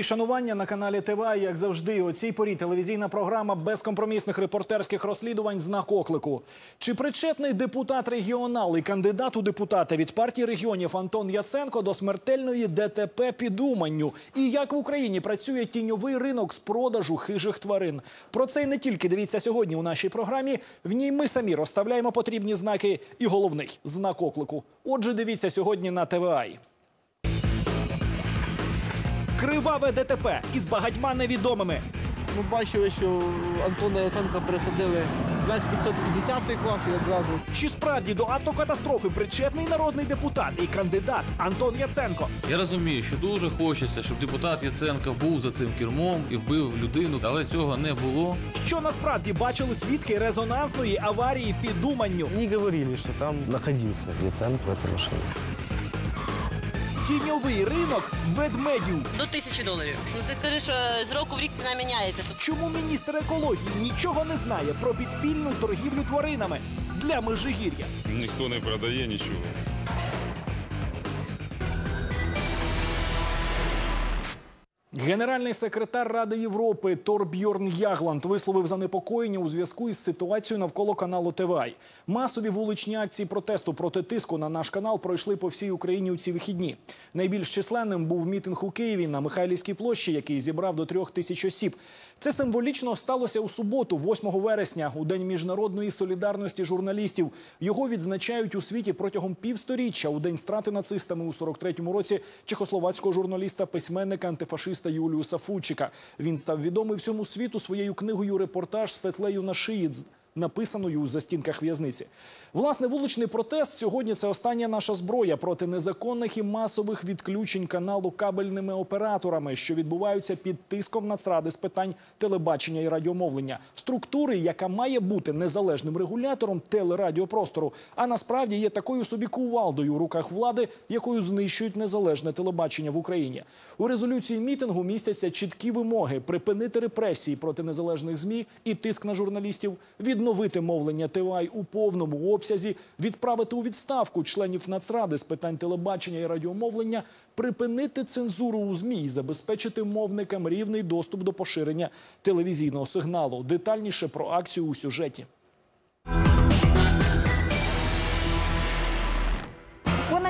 і шанування на каналі ТВА, як завжди, у цій порі телевізійна програма безкомпромісних репортерських розслідувань знак оклику. Чи причетний депутат регіонал і кандидат у депутати від партії регіонів Антон Яценко до смертельної ДТП під Уманню? І як в Україні працює тіньовий ринок з продажу хижих тварин? Про це й не тільки дивіться сьогодні у нашій програмі. В ній ми самі розставляємо потрібні знаки і головний знак оклику. Отже, дивіться сьогодні на ТВА. Криваве ДТП із багатьма невідомими. Ми бачили, що Антона Яценка пересадили весь 550 клас і одразу. Чи справді до автокатастрофи причетний народний депутат і кандидат Антон Яценко? Я розумію, що дуже хочеться, щоб депутат Яценко був за цим кермом і вбив людину, але цього не було. Що насправді бачили свідки резонансної аварії під Уманню? Мені говорили, що там знаходився Яценко в цій машині. Тіньовий ринок ведмедів. До тисячі доларів. Ну ти скажи, що з року в рік ціна міняється. Чому міністр екології нічого не знає про підпільну торгівлю тваринами для Межигір'я? Ніхто не продає нічого. Генеральний секретар Ради Європи Торбьорн Ягланд висловив занепокоєння у зв'язку із ситуацією навколо каналу ТВАЙ. Масові вуличні акції протесту проти тиску на наш канал пройшли по всій Україні у ці вихідні. Найбільш численним був мітинг у Києві на Михайлівській площі, який зібрав до трьох тисяч осіб. Це символічно сталося у суботу, 8 вересня, у день міжнародної солідарності журналістів. Його відзначають у світі протягом півсторіччя у день страти нацистами у 43-му році чехословацького журналіста, письменника, антифашиста Юліуса Фучика. Він став відомий всьому світу своєю книгою Репортаж з петлею на шиї. Написаною у застінках в'язниці. Власне, вуличний протест сьогодні це остання наша зброя проти незаконних і масових відключень каналу кабельними операторами, що відбуваються під тиском Нацради з питань телебачення і радіомовлення, структури, яка має бути незалежним регулятором телерадіопростору, а насправді є такою собі кувалдою у руках влади, якою знищують незалежне телебачення в Україні. У резолюції мітингу містяться чіткі вимоги припинити репресії проти незалежних змі і тиск на журналістів, відновити мовлення ТВАЙ у повному обсязі, відправити у відставку членів Нацради з питань телебачення і радіомовлення, припинити цензуру у змі і забезпечити мовникам рівний доступ до поширення телевізійного сигналу. Детальніше про акцію у сюжеті.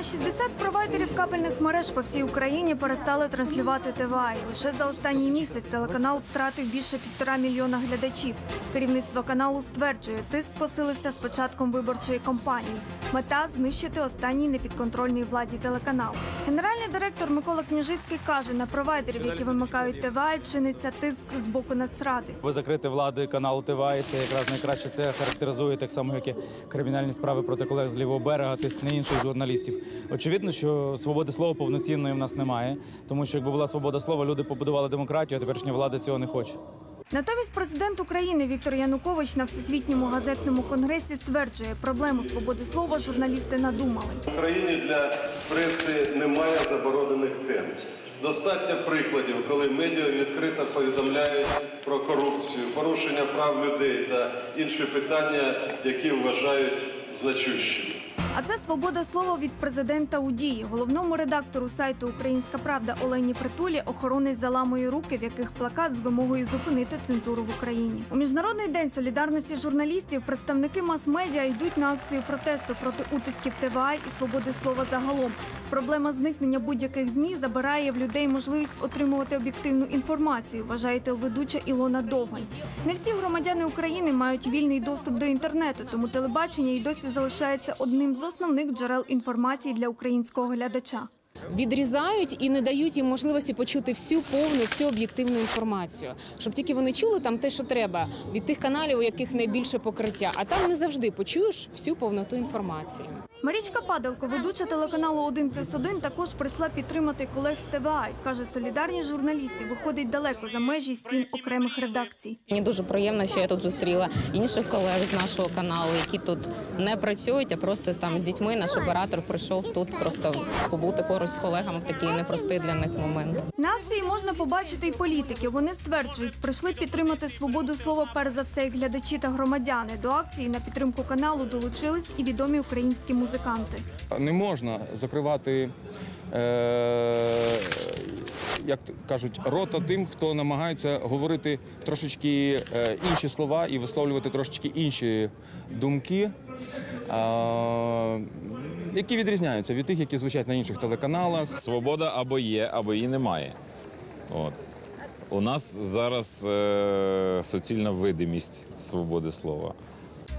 Понад 60 провайдерів кабельних мереж по всій Україні перестали транслювати ТВА. І Лише за останній місяць телеканал втратив більше півтора мільйона глядачів. Керівництво каналу стверджує, тиск посилився з початком виборчої кампанії. Мета знищити останній непідконтрольній владі телеканал. Генеральний директор Микола Княжицький каже, на провайдерів, які вимикають ТВА, чиниться тиск з боку Нацради. Ви закрити влади каналу ТВА, і це якраз найкраще це характеризує так само, як і кримінальні справи проти колег з лівого берега, тиск на інших журналістів. Очевидно, що свободи слова повноцінної в нас немає, тому що якби була свобода слова, люди побудували демократію, а теперішня влада цього не хоче. Натомість президент України Віктор Янукович на всесвітньому газетному конгресі стверджує, проблему свободи слова журналісти надумали. В Україні для преси немає заборонених тем. Достатньо прикладів, коли медіа відкрито повідомляють про корупцію, порушення прав людей та інші питання, які вважають значущими. А це свобода слова від президента у дії. Головному редактору сайту Українська Правда Олені Притулі охоронець заламує руки, в яких плакат з вимогою зупинити цензуру в Україні. У міжнародний день солідарності журналістів представники мас-медіа йдуть на акцію протесту проти утисків ТВА і свободи слова загалом. Проблема зникнення будь-яких змі забирає в людей можливість отримувати об'єктивну інформацію. Вважає телеведуча Ілона Довгань. Не всі громадяни України мають вільний доступ до інтернету, тому телебачення і досі залишається одним з основних джерел інформації для українського глядача. Відрізають і не дають їм можливості почути всю повну, всю об'єктивну інформацію, щоб тільки вони чули там те, що треба від тих каналів, у яких найбільше покриття. А там не завжди почуєш всю повноту інформації. Марічка Падалко, ведуча телеканалу «1 плюс 1», також прийшла підтримати колег з ТВА. Каже, солідарність журналістів виходить далеко за межі стін окремих редакцій. Мені дуже приємно, що я тут зустріла інших колег з нашого каналу, які тут не працюють, а просто там з дітьми. Наш оператор прийшов тут просто побути поруч з колегами в такий непростий для них момент. На акції можна побачити і політиків. Вони стверджують, прийшли підтримати свободу слова перш за все як глядачі та громадяни. До акції на підтримку каналу долучились і відомі українські музиканти. Не можна закривати е, як кажуть, рота тим, хто намагається говорити трошечки е, інші слова і висловлювати трошечки інші думки, е, які відрізняються від тих, які звучать на інших телеканалах. Свобода або є, або її немає. От. У нас зараз е, суцільна видимість свободи слова.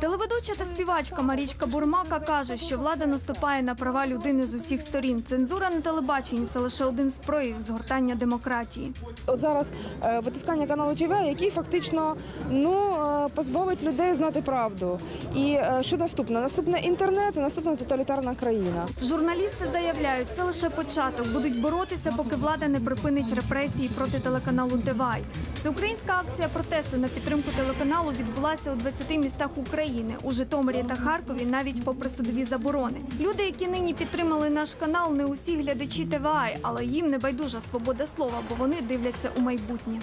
Телеведуча та співачка Марічка Бурмака каже, що влада наступає на права людини з усіх сторін. Цензура на телебаченні це лише один з проявів згортання демократії. От зараз е, витискання каналу ЧВ, який фактично ну е, позбавить людей знати правду. І е, що наступне? Наступне інтернет, і наступна тоталітарна країна. Журналісти заявляють, це лише початок. Будуть боротися, поки влада не припинить репресії проти телеканалу Девай. Всеукраїнська акція протесту на підтримку телеканалу відбулася у 20 містах України у Житомирі та Харкові, навіть попри судові заборони. Люди, які нині підтримали наш канал, не усі глядачі ТВА, але їм не байдужа свобода слова, бо вони дивляться у майбутнє.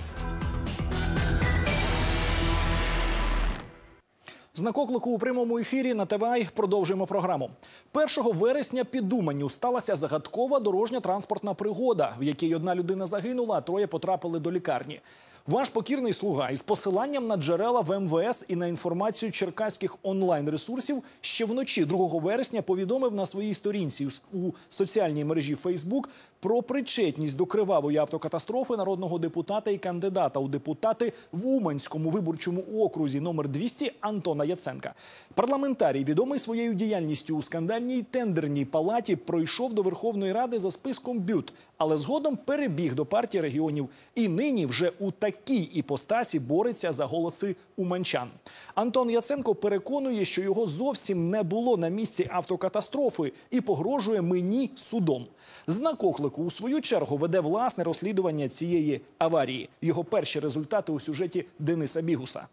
Знак оклику у прямому ефірі на ТВА продовжуємо програму. 1 вересня під Уманню сталася загадкова дорожня транспортна пригода, в якій одна людина загинула, а троє потрапили до лікарні. Ваш покірний слуга із посиланням на джерела в МВС і на інформацію черкаських онлайн-ресурсів ще вночі 2 вересня повідомив на своїй сторінці у- у соціальній мережі Фейсбук про причетність до кривавої автокатастрофи народного депутата і кандидата у депутати в Уманському виборчому окрузі номер 200 Антона Яценка. Парламентарій, відомий своєю діяльністю у скандальній тендерній палаті, пройшов до Верховної Ради за списком бют, але згодом перебіг до партії регіонів і нині вже у такій іпостасі бореться за голоси уманчан. Антон Яценко переконує, що його зовсім не було на місці автокатастрофи і погрожує мені судом. Знак оклику у свою чергу веде власне розслідування цієї аварії. Його перші результати у сюжеті Дениса Бігуса.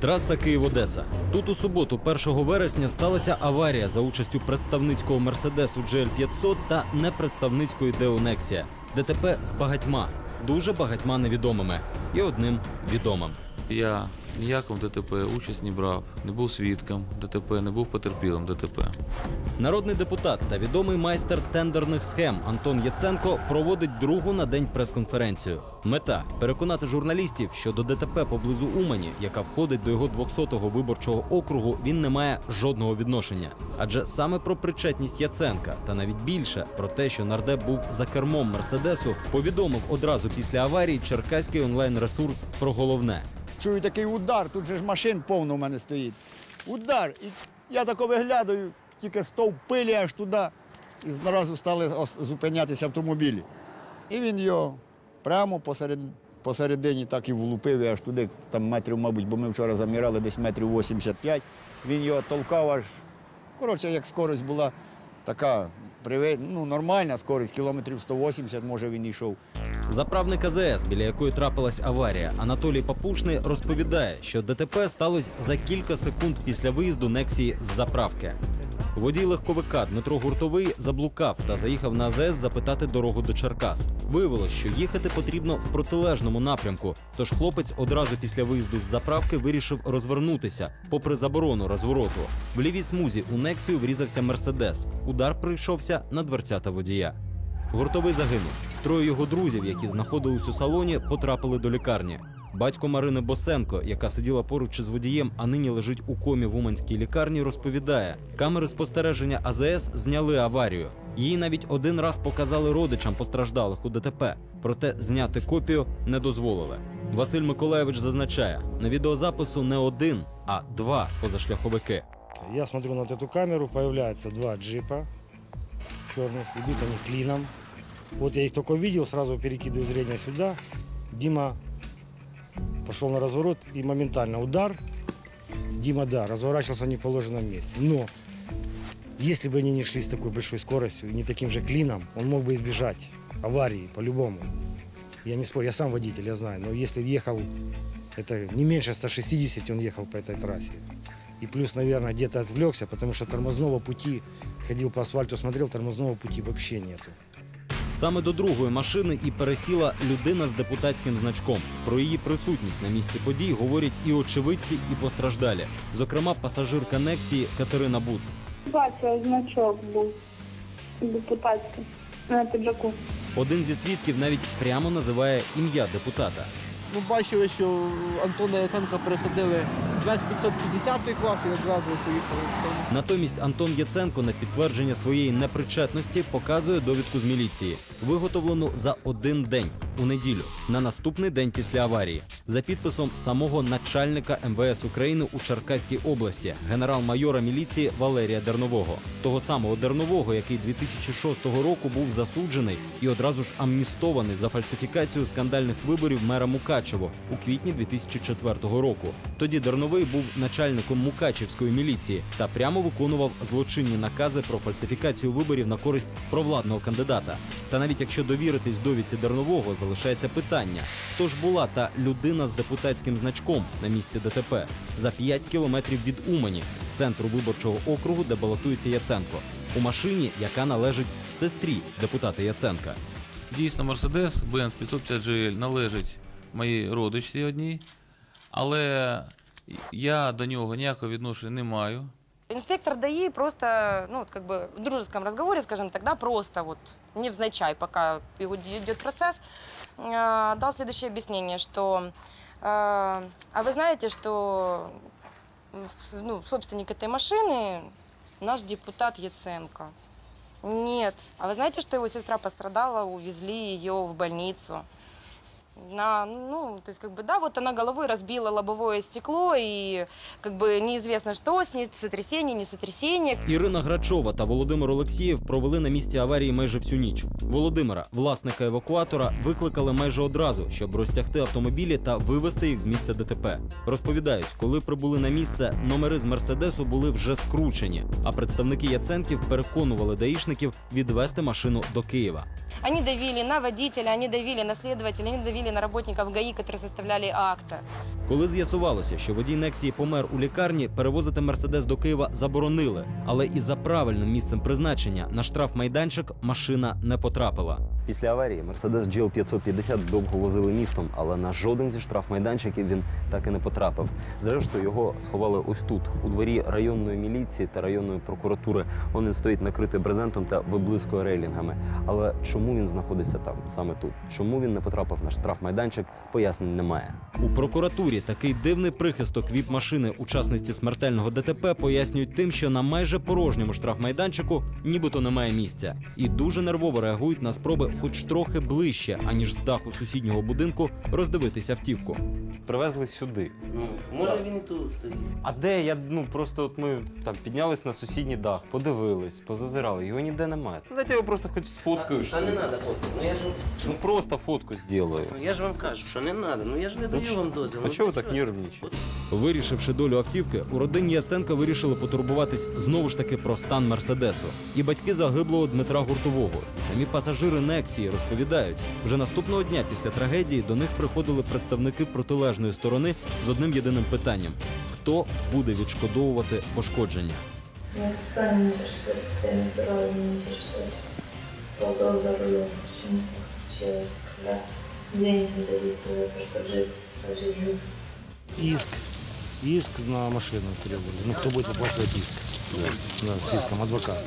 Траса Київ-Одеса. Тут у суботу, 1 вересня, сталася аварія за участю представницького Мерседесу GL500 та непредставницької Деонексія. ДТП з багатьма, дуже багатьма невідомими і одним відомим. Я ніякому ДТП участь не брав, не був свідком ДТП, не був потерпілим ДТП. Народний депутат та відомий майстер тендерних схем Антон Яценко проводить другу на день прес-конференцію. Мета переконати журналістів, що до ДТП поблизу Умані, яка входить до його 200-го виборчого округу, він не має жодного відношення. Адже саме про причетність Яценка та навіть більше про те, що нардеп був за кермом Мерседесу, повідомив одразу після аварії черкаський онлайн-ресурс про головне. Чую такий удар, тут же ж машин повно в мене стоїть. Удар. І я тако виглядаю, тільки стовп пилі аж туди. І зразу стали зупинятися автомобілі. І він його прямо посеред, посередині так і влупив, і аж туди, там метрів, мабуть, бо ми вчора заміряли десь метрів 85. Він його толкав аж. Коротше, як скорость була така приве- ну, нормальна скорість, кілометрів 180, може він йшов. Заправник АЗС, біля якої трапилась аварія, Анатолій Папушний розповідає, що ДТП сталося за кілька секунд після виїзду Нексії з заправки. Водій легковика Дмитро Гуртовий заблукав та заїхав на АЗС запитати дорогу до Черкас. Виявилось, що їхати потрібно в протилежному напрямку. Тож хлопець одразу після виїзду з заправки вирішив розвернутися, попри заборону розвороту. В лівій смузі у Нексію врізався мерседес. Удар прийшовся на дверцята водія. Гуртовий загинув. Троє його друзів, які знаходились у салоні, потрапили до лікарні. Батько Марини Босенко, яка сиділа поруч із водієм, а нині лежить у комі в Уманській лікарні, розповідає: камери спостереження АЗС зняли аварію. Їй навіть один раз показали родичам постраждалих у ДТП, проте зняти копію не дозволили. Василь Миколаєвич зазначає: на відеозапису не один, а два позашляховики. Я смотрю на вот эту камеру, появляются два джипа черных, идут они клином. Вот я их только увидел, сразу перекидываю зрение сюда. Дима Пошел на разворот и моментально удар. Дима, да, разворачивался в неположенном месте. Но если бы они не шли с такой большой скоростью и не таким же клином, он мог бы избежать аварии по-любому. Я не спорю, я сам водитель, я знаю. Но если ехал, это не меньше 160 он ехал по этой трассе. И плюс, наверное, где-то отвлекся, потому что тормозного пути, ходил по асфальту, смотрел, тормозного пути вообще нету. Саме до другої машини і пересіла людина з депутатським значком. Про її присутність на місці подій говорять і очевидці, і постраждалі. Зокрема, пасажирка Нексії Катерина Буц. Бачила значок був депутатський на піджаку. Один зі свідків навіть прямо називає ім'я депутата. Ми бачили, що Антона Яценка пересадили весь 550 клас і одразу поїхали. Натомість Антон Яценко на підтвердження своєї непричетності показує довідку з міліції, виготовлену за один день у неділю, на наступний день після аварії, за підписом самого начальника МВС України у Черкаській області, генерал-майора міліції Валерія Дернового, того самого Дернового, який 2006 року був засуджений і одразу ж амністований за фальсифікацію скандальних виборів мера Мукачево у квітні 2004 року. Тоді Дерновий був начальником Мукачевської міліції та прямо виконував злочинні накази про фальсифікацію виборів на користь провладного кандидата. Та навіть якщо довіритись довідці Дернового, залишається питання: хто ж була та людина з депутатським значком на місці ДТП за 5 кілометрів від Умані, центру виборчого округу, де балотується Яценко, у машині, яка належить сестрі депутата Яценка. Дійсно, Мерседес Benz 550 GL належить моїй родичці одній, але я до нього ніякого відношення не маю. Инспектор ДАИ просто, ну, вот как бы в дружеском разговоре, скажем так, да, просто вот невзначай, пока идет процесс, э, дал следующее объяснение, что, э, а вы знаете, что в- ну, собственник этой машины наш депутат Яценко? Нет. А вы знаете, что его сестра пострадала, увезли ее в больницу? На, ну, то есть, как бы, да, вот она головой разбила лобовое стекло, и как бы неизвестно, что с ней, сотрясение, не сотрясение. Ірина Грачова та Володимир Олексієв провели на місці аварії майже всю ніч. Володимира, власника евакуатора, викликали майже одразу, щоб розтягти автомобілі та вивезти їх з місця ДТП. Розповідають, коли прибули на місце, номери з мерседесу були вже скручені. А представники Яценків переконували даїшників відвести машину до Києва. Они давили на водителя, они давили на следователя, они давили на работников ГАИ, которые заставляли акта. Коли з'ясувалося, що водій Нексії помер у лікарні, перевозити мерседес до Києва заборонили. Але і за правильним місцем призначення на штрафмайданчик машина не потрапила. Після аварії Мерседес GL 550 довго возили містом, але на жоден зі штрафмайданчиків він так і не потрапив. Зрештою, його сховали ось тут, у дворі районної міліції та районної прокуратури. Он він стоїть накритий брезентом та виблискує рейлінгами. Але чому він знаходиться там саме тут? Чому він не потрапив на штрафмайданчик? Пояснень немає. У прокуратурі такий дивний прихисток віп машини учасниці смертельного ДТП пояснюють тим, що на майже порожньому штрафмайданчику нібито немає місця, і дуже нервово реагують на спроби, хоч трохи ближче, аніж з даху сусіднього будинку, роздивитися автівку. Привезли сюди. Ну, може він і тут стоїть. А де я ну просто от ми там піднялись на сусідній дах, подивились, позазирали, його ніде немає. Знаєте, його просто хоч сфоткаю. Та не треба фото. Ну я ж Ну просто фотку зроблю. ну, я ж вам кажу, що не треба. Ну я ж не даю вам дозвіл. А Ну, чого ви для так нервничаєте? Вирішивши долю автівки, у родині Яценка вирішили потурбуватись знову ж таки про стан Мерседесу. І батьки загиблого Дмитра Гуртового, і самі пасажири Нексії розповідають, вже наступного дня після трагедії до них приходили представники протилежної сторони з одним єдиним питанням: хто буде відшкодовувати пошкодження? Меня социально не интересует, состояние здоровья не интересует. Долго за рулем, почему так случилось, когда денег не дадите за то, что жить, прожить жизнь. Иск. Иск на машину требовали. Ну, кто будет выплачивать иск? Да, с иском адвокат.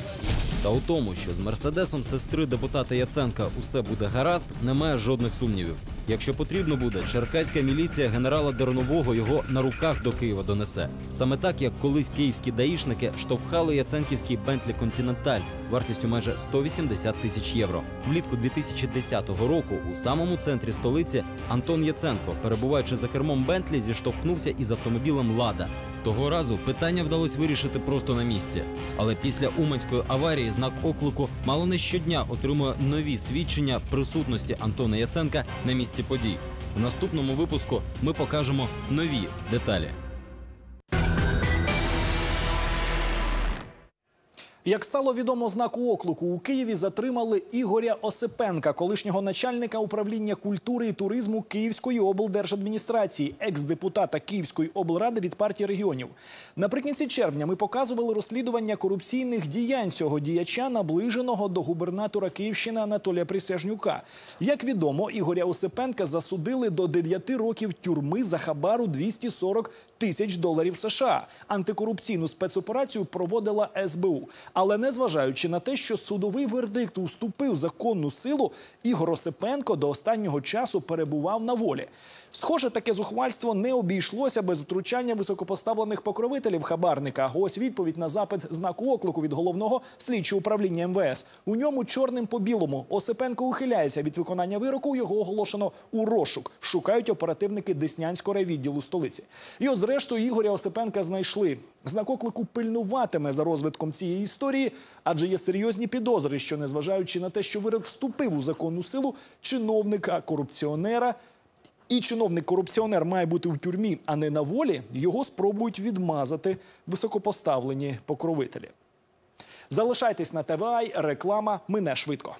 Та у тому, що з мерседесом сестри депутата Яценка усе буде гаразд, немає жодних сумнівів. Якщо потрібно буде, черкаська міліція генерала Дернового його на руках до Києва донесе. Саме так, як колись київські даїшники штовхали яценківський Бентлі Континенталь вартістю майже 180 тисяч євро. Влітку 2010 року у самому центрі столиці Антон Яценко, перебуваючи за кермом Бентлі, зіштовхнувся із автомобілем Лада. Того разу питання вдалося вирішити просто на місці. Але після Уманської аварії знак оклику мало не щодня отримує нові свідчення присутності Антона Яценка на місці подій. В наступному випуску ми покажемо нові деталі. Як стало відомо знаку оклику, у Києві затримали Ігоря Осипенка, колишнього начальника управління культури і туризму Київської облдержадміністрації, екс-депутата Київської облради від партії регіонів. Наприкінці червня ми показували розслідування корупційних діянь цього діяча, наближеного до губернатора Київщини Анатолія Присяжнюка. Як відомо, Ігоря Осипенка засудили до 9 років тюрми за хабару 240 тисяч доларів США. Антикорупційну спецоперацію проводила СБУ. Але незважаючи на те, що судовий вердикт уступив законну силу, Ігор Осипенко до останнього часу перебував на волі. Схоже, таке зухвальство не обійшлося без втручання високопоставлених покровителів хабарника. Ось відповідь на запит знаку оклику від головного слідчого управління МВС. У ньому чорним по білому Осипенко ухиляється від виконання вироку. Його оголошено у розшук. Шукають оперативники Деснянського райвідділу столиці. І от, зрештою, Ігоря Осипенка знайшли. Знак оклику пильнуватиме за розвитком цієї історії, адже є серйозні підозри, що незважаючи на те, що вирок вступив у законну силу чиновника корупціонера. І чиновник-корупціонер має бути у тюрмі, а не на волі. Його спробують відмазати високопоставлені покровителі. Залишайтесь на ТВА, реклама мине швидко.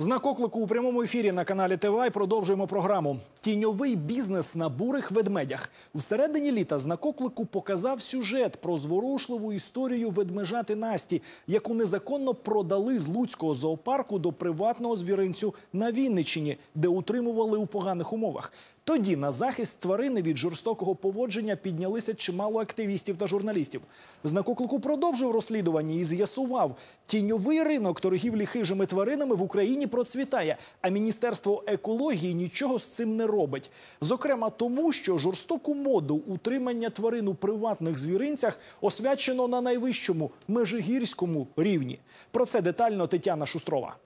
Знак оклику у прямому ефірі на каналі ТВА продовжуємо програму. Тіньовий бізнес на бурих ведмедях. У середині літа знак оклику показав сюжет про зворушливу історію ведмежати Насті, яку незаконно продали з Луцького зоопарку до приватного звіринцю на Вінниччині, де утримували у поганих умовах. Тоді на захист тварини від жорстокого поводження піднялися чимало активістів та журналістів. Знак продовжив розслідування і з'ясував, тіньовий ринок торгівлі хижими тваринами в Україні процвітає, а міністерство екології нічого з цим не робить. Зокрема, тому що жорстоку моду утримання тварин у приватних звіринцях освячено на найвищому межигірському рівні. Про це детально Тетяна Шустрова.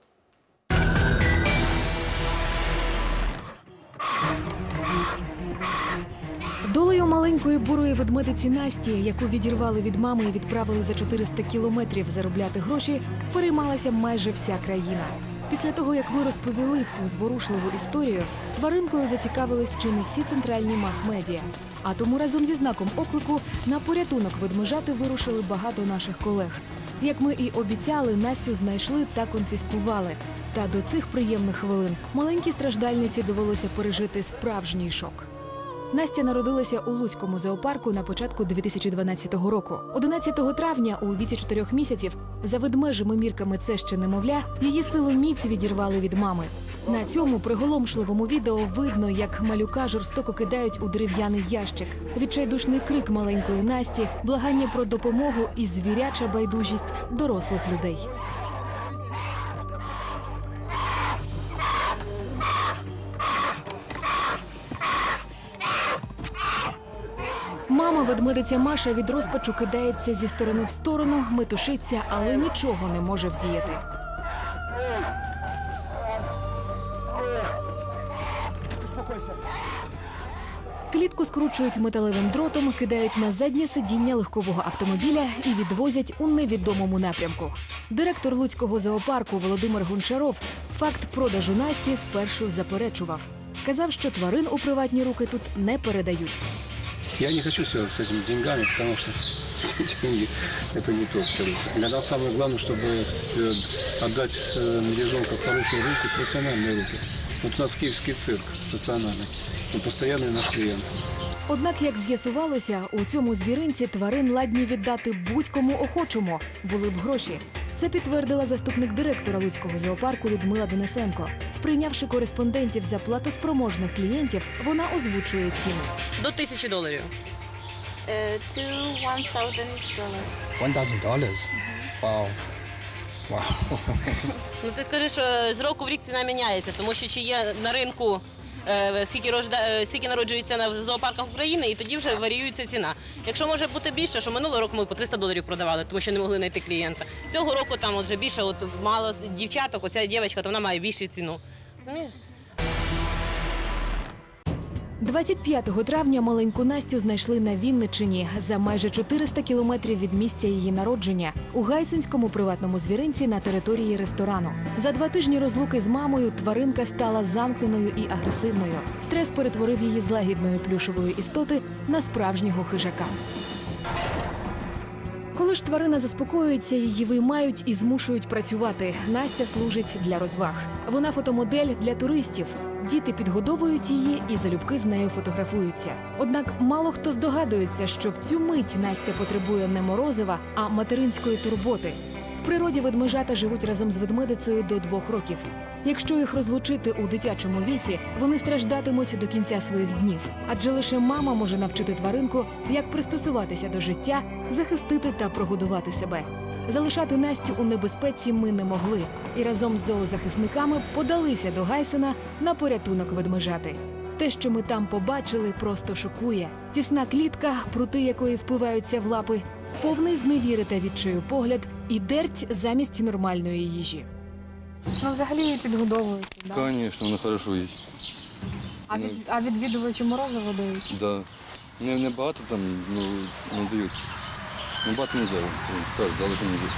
Долею маленької бурої ведмедиці Насті, яку відірвали від мами і відправили за 400 кілометрів заробляти гроші, переймалася майже вся країна. Після того, як ми розповіли цю зворушливу історію, тваринкою зацікавились чи не всі центральні мас-медіа. А тому разом зі знаком оклику на порятунок ведмежати вирушили багато наших колег. Як ми і обіцяли, Настю знайшли та конфіскували. Та до цих приємних хвилин маленькій страждальниці довелося пережити справжній шок. Настя народилася у Луцькому зоопарку на початку 2012 року. 11 травня, у віці 4 місяців, за ведмежими мірками це ще немовля, її силоміць відірвали від мами. На цьому приголомшливому відео видно, як малюка жорстоко кидають у дерев'яний ящик. Відчайдушний крик маленької Насті, благання про допомогу і звіряча байдужість дорослих людей. Ведмедиця Маша від розпачу кидається зі сторони в сторону, метушиться, але нічого не може вдіяти. Клітку скручують металевим дротом, кидають на заднє сидіння легкового автомобіля і відвозять у невідомому напрямку. Директор Луцького зоопарку Володимир Гончаров факт продажу Насті спершу заперечував. Казав, що тварин у приватні руки тут не передають. Я не хочу связываться с этими деньгами, потому что деньги – это не то абсолютно. Для нас самое главное, чтобы э, отдать э, медвежонка в хорошие руки, профессиональные руки. Вот у нас киевский цирк стационарный, он постоянный наш клиент. Однак, як з'ясувалося, у цьому звіринці тварин ладні віддати будь-кому охочому, були б гроші. Це підтвердила заступник директора Луцького зоопарку Людмила Денисенко. Сприйнявши кореспондентів за платоспроможних клієнтів, вона озвучує ціну. До тисячі доларів. To one thousand dollars. One thousand dollars. Wow. Wow. Ну ти скажи, що з року в рік ціна міняється, тому що чи є на ринку. е, Скільки рожда... е, скільки народжується на зоопарках України, і тоді вже варіюється ціна. Якщо може бути більше, що минулого року ми по 300 доларів продавали, тому що не могли знайти клієнта. Цього року там от вже більше, от мало дівчаток, оця дівчинка, то вона має більшу ціну. Розумієш? 25 травня маленьку Настю знайшли на Вінничині за майже 400 кілометрів від місця її народження у Гайсинському приватному звіринці на території ресторану. За два тижні розлуки з мамою тваринка стала замкненою і агресивною. Стрес перетворив її з лагідної плюшової істоти на справжнього хижака. Коли ж тварина заспокоюється, її виймають і змушують працювати. Настя служить для розваг. Вона фотомодель для туристів. Діти підгодовують її і залюбки з нею фотографуються. Однак мало хто здогадується, що в цю мить Настя потребує не морозива, а материнської турботи. В природі ведмежата живуть разом з ведмедицею до двох років. Якщо їх розлучити у дитячому віці, вони страждатимуть до кінця своїх днів, адже лише мама може навчити тваринку, як пристосуватися до життя, захистити та прогодувати себе. Залишати Настю у небезпеці ми не могли, і разом з зоозахисниками подалися до Гайсена на порятунок ведмежати. Те, що ми там побачили, просто шокує. Тісна клітка, прути якої впиваються в лапи, повний зневіри та відчаю погляд і дерть замість нормальної їжі. Ну, взагалі її підгодовують. Да? Звісно, вона хорошо їсть. А, від, а відвідувачі морозиво дають? Да. Не, не багато там, ну, не дають. Ну, багато не взяли. Кажуть, дали, що не дають.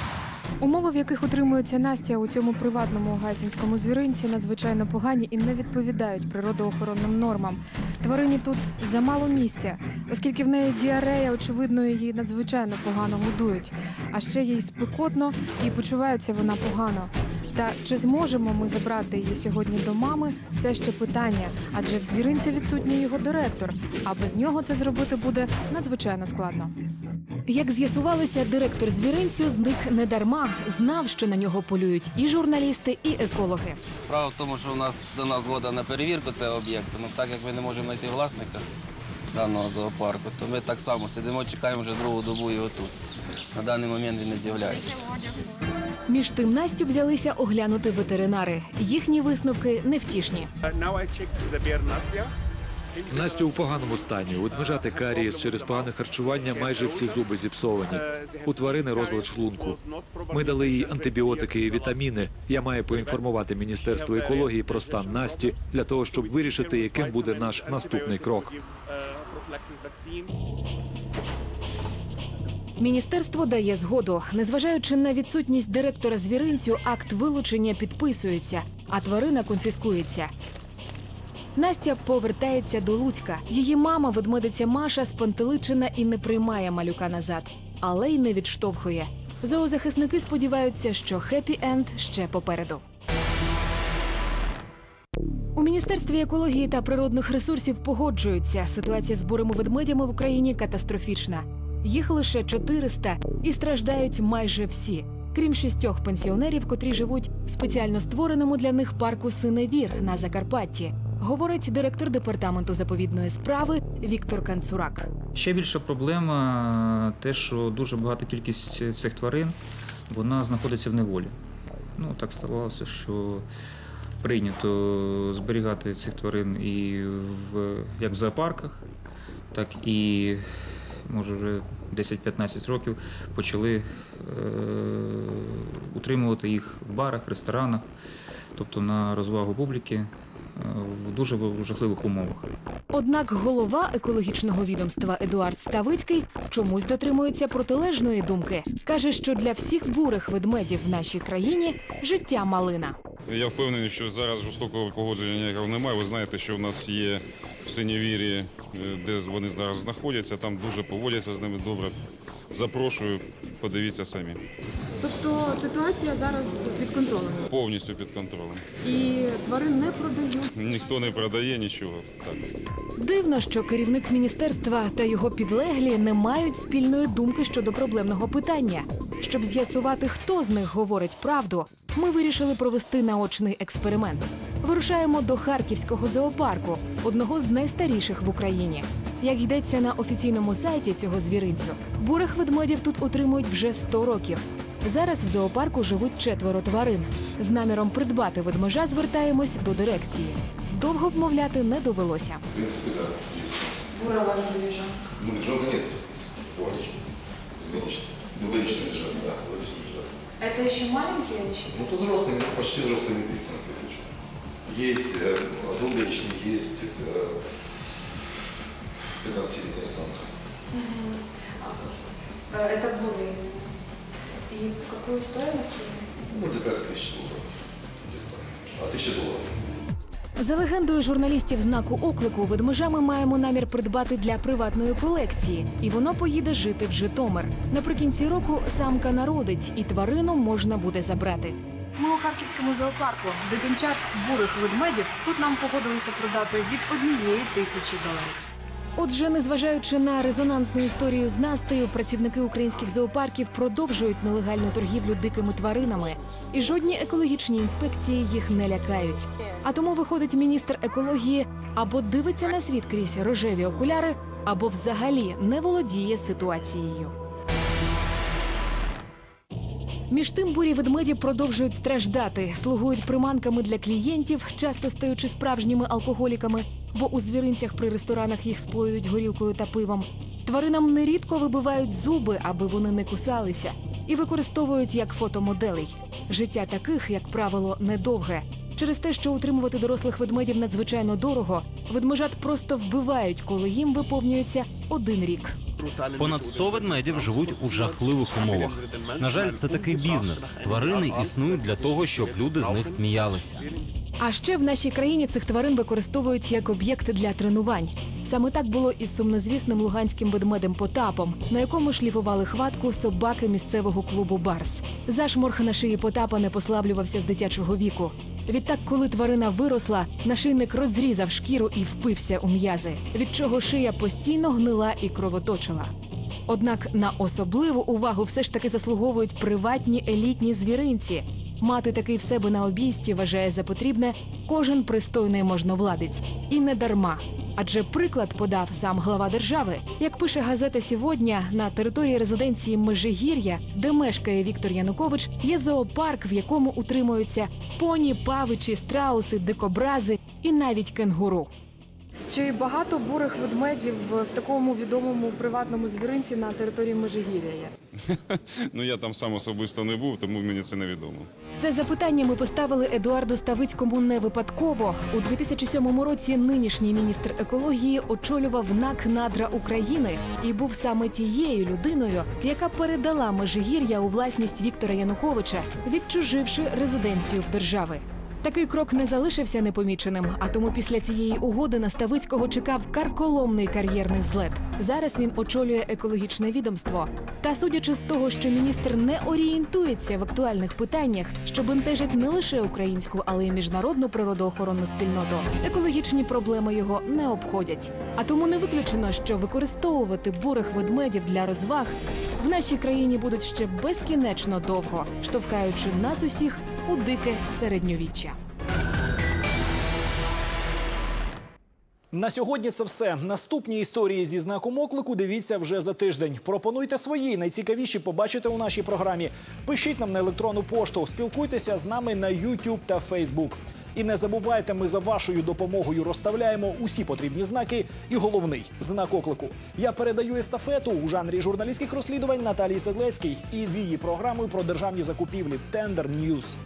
Умови, в яких утримується Настя у цьому приватному гайсинському звіринці, надзвичайно погані і не відповідають природоохоронним нормам. Тварині тут замало місця, оскільки в неї діарея, очевидно, її надзвичайно погано годують. А ще їй спекотно і почувається вона погано. Та чи зможемо ми забрати її сьогодні до мами? Це ще питання, адже в звіринці відсутній його директор, а без нього це зробити буде надзвичайно складно. Як з'ясувалося, директор звіринцю зник недарма, знав, що на нього полюють і журналісти, і екологи. Справа в тому, що у нас дана згода на перевірку цього об'єкту. Ну так як ми не можемо знайти власника даного зоопарку, то ми так само сидимо, чекаємо вже другу добу його тут. На даний момент він не з'являється. Між тим Настю взялися оглянути ветеринари. Їхні висновки невтішні. Настя у поганому стані. У карієс через погане харчування майже всі зуби зіпсовані. У тварини розлад шлунку. Ми дали їй антибіотики і вітаміни. Я маю поінформувати Міністерство екології про стан Насті для того, щоб вирішити, яким буде наш наступний крок. Міністерство дає згоду. Незважаючи на відсутність директора звіринцю, акт вилучення підписується, а тварина конфіскується. Настя повертається до Луцька. Її мама, ведмедиця Маша, спантеличена і не приймає малюка назад, але й не відштовхує. Зоозахисники сподіваються, що хеппі-енд ще попереду. У міністерстві екології та природних ресурсів погоджуються. Ситуація з бурими ведмедями в Україні катастрофічна. Їх лише 400 і страждають майже всі, крім шістьох пенсіонерів, котрі живуть в спеціально створеному для них парку Синевір на Закарпатті. Говорить директор департаменту заповідної справи Віктор Канцурак. Ще більша проблема те, що дуже багата кількість цих тварин вона знаходиться в неволі. Ну так сталося, що прийнято зберігати цих тварин і в як в зоопарках, так і може вже 10-15 років почали е, утримувати їх в барах, ресторанах, тобто на розвагу публіки е, в дуже жахливих умовах. Однак голова екологічного відомства Едуард Ставицький чомусь дотримується протилежної думки. каже, що для всіх бурих ведмедів в нашій країні життя малина. Я впевнений, що зараз жорстокого погодження ніякого немає. Ви знаєте, що в нас є в Синєвірі, е, де вони зараз знаходяться, там дуже поводяться з ними добре. Запрошую, подивіться самі. Тобто ситуація зараз під контролем Повністю під контролем. і тварин не продають. Ніхто не продає нічого. Так. Дивно, що керівник міністерства та його підлеглі не мають спільної думки щодо проблемного питання. Щоб з'ясувати, хто з них говорить правду, ми вирішили провести наочний експеримент. Вирушаємо до Харківського зоопарку, одного з найстаріших в Україні. Як йдеться на офіційному сайті цього звіринцю, бурих ведмедів тут утримують вже 100 років. Зараз в зоопарку живуть четверо тварин. З наміром придбати ведмежа звертаємось до дирекції. Довго вмовляти не довелося. В принципе, да. Бурова медвежа. Ну, медвежонка нет. Вылечный. Вылечный. Ну, вылечный медвежонок, да. Вылечный медвежонок. Это еще маленькие еще? Ну, то взрослый, почти взрослый медведь, на всякий случай. Есть э, двухлетний, есть э, 15-летняя самка. Это буры. И в какую стоимость? Ну, где-то 5 тысяч долларов. А 1000 долларов. За легендою журналістів знаку оклику, ведмежа ми маємо намір придбати для приватної колекції, і воно поїде жити в Житомир. Наприкінці року самка народить, і тварину можна буде забрати. Ми у харківському зоопарку. Дитинчат бурих ведмедів тут нам погодилися продати від однієї тисячі доларів. Отже, незважаючи на резонансну історію з Настею, працівники українських зоопарків продовжують нелегальну торгівлю дикими тваринами, і жодні екологічні інспекції їх не лякають. А тому виходить міністр екології або дивиться на світ крізь рожеві окуляри, або взагалі не володіє ситуацією. Між тим бурі ведмеді продовжують страждати, слугують приманками для клієнтів, часто стаючи справжніми алкоголіками, бо у звіринцях при ресторанах їх споюють горілкою та пивом. Тваринам нерідко вибивають зуби, аби вони не кусалися, і використовують як фотомоделей. Життя таких, як правило, недовге. Через те, що утримувати дорослих ведмедів надзвичайно дорого, ведмежат просто вбивають, коли їм виповнюється один рік. Понад 100 ведмедів живуть у жахливих умовах. На жаль, це такий бізнес. Тварини існують для того, щоб люди з них сміялися. А ще в нашій країні цих тварин використовують як об'єкти для тренувань. Саме так було із сумнозвісним луганським ведмедем Потапом, на якому шліфували хватку собаки місцевого клубу Барс. Зашморг на шиї Потапа не послаблювався з дитячого віку. Відтак, коли тварина виросла, нашийник розрізав шкіру і впився у м'язи, від чого шия постійно гнила і кровоточила. Однак на особливу увагу все ж таки заслуговують приватні елітні звіринці. Мати такий в себе на обійсті вважає за потрібне кожен пристойний можновладець. І не дарма. Адже приклад подав сам глава держави. Як пише газета сьогодні, на території резиденції Межигір'я, де мешкає Віктор Янукович, є зоопарк, в якому утримуються поні, павичі, страуси, дикобрази і навіть кенгуру. Чи багато бурих ведмедів в такому відомому приватному звіринці на території Межигір'я є? Ну я там сам особисто не був, тому мені це невідомо. Це запитання ми поставили Едуарду Ставицькому не випадково. У 2007 році нинішній міністр екології очолював НАК Надра України і був саме тією людиною, яка передала Межигір'я у власність Віктора Януковича, відчуживши резиденцію в держави. Такий крок не залишився непоміченим, а тому після цієї угоди на Ставицького чекав карколомний кар'єрний злет. Зараз він очолює екологічне відомство. Та судячи з того, що міністр не орієнтується в актуальних питаннях, що бентежать не лише українську, але й міжнародну природоохоронну спільноту, екологічні проблеми його не обходять. А тому не виключено, що використовувати бурих ведмедів для розваг в нашій країні будуть ще безкінечно довго, штовхаючи нас усіх у дике середньовіччя. На сьогодні це все. Наступні історії зі знаком оклику дивіться вже за тиждень. Пропонуйте свої найцікавіші побачите у нашій програмі. Пишіть нам на електронну пошту, спілкуйтеся з нами на YouTube та Facebook. І не забувайте, ми за вашою допомогою розставляємо усі потрібні знаки і головний знак оклику. Я передаю естафету у жанрі журналістських розслідувань Наталії Седлецькій і з її програмою про державні закупівлі Тендер Ньюз.